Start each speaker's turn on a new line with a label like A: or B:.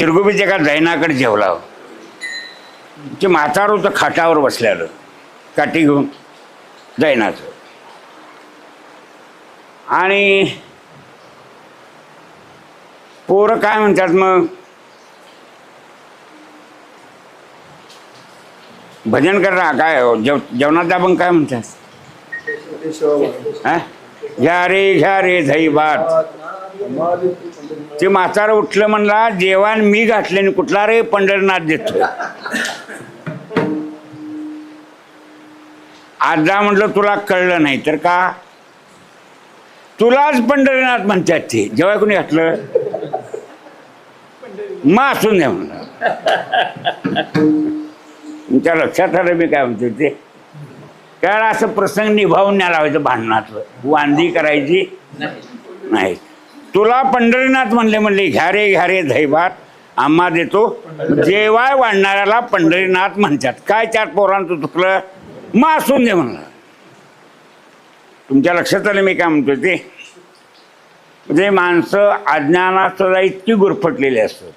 A: शिरगुबीच्या एका जैनाकडे जेवला. ते म्हातार होतं खाटावर बसलेलं. काठी घेऊन जैनाचं आणि पोरं काय म्हणतात मग? भजन करा काय जेव जेवणात आपण काय म्हणतात? हा? घ्या रे घ्या रे धई भात ते म्हातारं उठलं म्हणला जेवण मी घातले आणि कुठला रे पंढरनाथ देतो. आजा म्हटलं तुला कळलं नाही तर का? तुलाच पंढरीनाथ म्हणतात ते. जेव्हा कोणी घातलं? मग असून द्या म्हणलं तुमच्या लक्षात आलं मी काय म्हणतो ते? कारण असं प्रसंग निभावून नाही लावायचं भांडणातलं. वांदी करायची नाही. तुला पंढरीनाथ म्हणले म्हणले घ्या रे घ्या रे धैभात आम्हा देतो. जेवाय वाढणाऱ्याला पंढरीनाथ म्हणतात. काय चार पोरांचं चुकलं? मग असून दे म्हणलं. तुमच्या लक्षात आलं मी काय म्हणतो ते? म्हणजे माणसं अज्ञानाचं इतकी गुरफटलेली असतात.